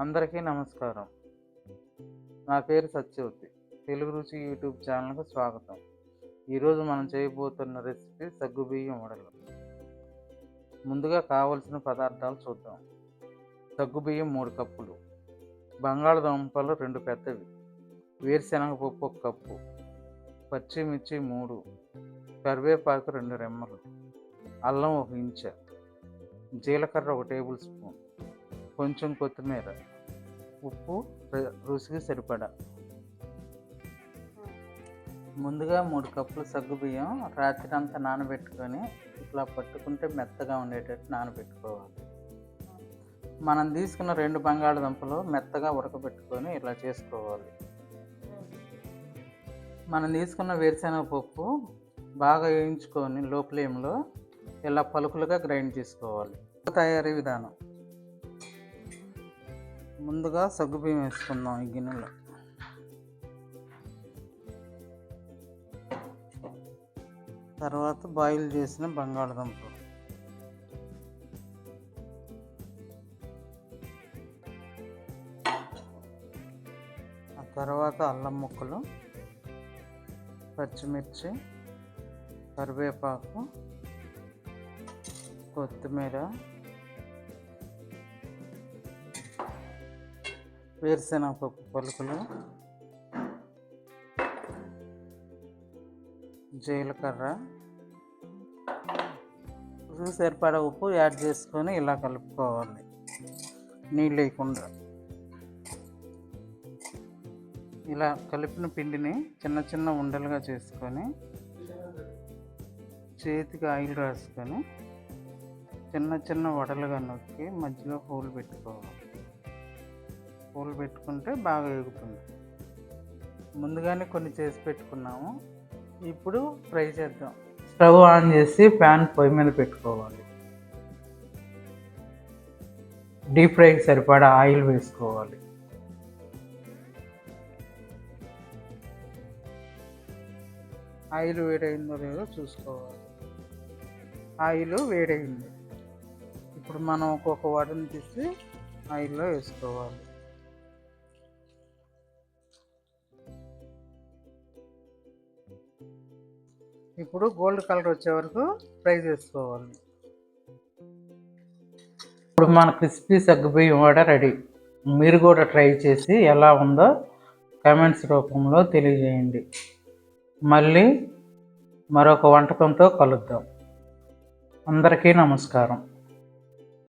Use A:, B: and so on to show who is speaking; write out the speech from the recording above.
A: అందరికీ నమస్కారం. నా పేరు సత్యవతి. తెలుగు రుచి యూట్యూబ్ ఛానల్కు స్వాగతం. ఈరోజు మనం చేయబోతున్న రెసిపీ సగ్గుబియ్యం వడలు. ముందుగా కావలసిన పదార్థాలు చూద్దాం. సగ్గుబియ్యం మూడు కప్పులు. బంగాళదుంపలు రెండు పెద్దవి. వేరుశనగపప్పు ఒక కప్పు. పచ్చిమిర్చి మూడు. కరివేపాకు రెండు రెమ్మలు. అల్లం ఒక ఇంచ. జీలకర్ర ఒక టేబుల్ స్పూన్. కొంచెం కొత్తిమీర ఉప్పు రుచికి సరిపడా. ముందుగా మూడు కప్పులు సగ్గుబియ్యం రాత్రి అంతా నానబెట్టుకొని ఇట్లా పట్టుకుంటే మెత్తగా ఉండేటట్టు నానబెట్టుకోవాలి. మనం తీసుకున్న రెండు బంగాళదుంపలు మెత్తగా ఉడకబెట్టుకొని ఇలా చేసుకోవాలి. మనం తీసుకున్న వేరుశెనగ పప్పు బాగా వేయించుకొని లో ఫ్లేమ్లో ఇలా పలుకులుగా గ్రైండ్ చేసుకోవాలి. తయారీ విధానం. ముందుగా సగ్గుబియ్యం వేసుకుందాం ఈ గిన్నెలో. తర్వాత బాయిల్ చేసిన బంగాళదుంపలు ఆ తర్వాత అల్లం ముక్కలు పచ్చిమిర్చి కరివేపాకు కొత్తిమీర వేరుశనగపప్పు పలుకులు. జీలకర్ర రుచి సరిపడా ఉప్పు యాడ్ చేసుకొని ఇలా కలుపుకోవాలి. నీళ్ళు వేయకుండా. ఇలా కలిపిన పిండిని చిన్న చిన్న ఉండలుగా చేసుకొని చేతికి ఆయిల్ రాసుకొని చిన్న చిన్న వడలుగా నొక్కి మధ్యలో హోల్ పెట్టుకోవాలి. పూలు పెట్టుకుంటే బాగా ఎగుతుంది ముందుగానే కొన్ని చేసి పెట్టుకున్నాము. ఇప్పుడు ఫ్రై చేద్దాం. స్టవ్ ఆన్ చేసి ప్యాన్ పొయ్యి మీద పెట్టుకోవాలి. డీప్ ఫ్రైకి సరిపడా ఆయిల్ వేసుకోవాలి. ఆయిల్ వేడైందో లేదో చూసుకోవాలి. ఆయిల్ వేడైంది. ఇప్పుడు మనం ఒక్కొక్క వాటిని తీసి ఆయిల్లో వేసుకోవాలి. ఇప్పుడు గోల్డ్ కలర్ వచ్చే వరకు ఫ్రై చేసుకోవాలి ఇప్పుడు మన క్రిస్పీ సగ్గుబియ్యం కూడా రెడీ. మీరు కూడా ట్రై చేసి ఎలా ఉందో కామెంట్స్ రూపంలో తెలియజేయండి. మళ్ళీ మరొక వంటకంతో కలుద్దాం. అందరికీ నమస్కారం.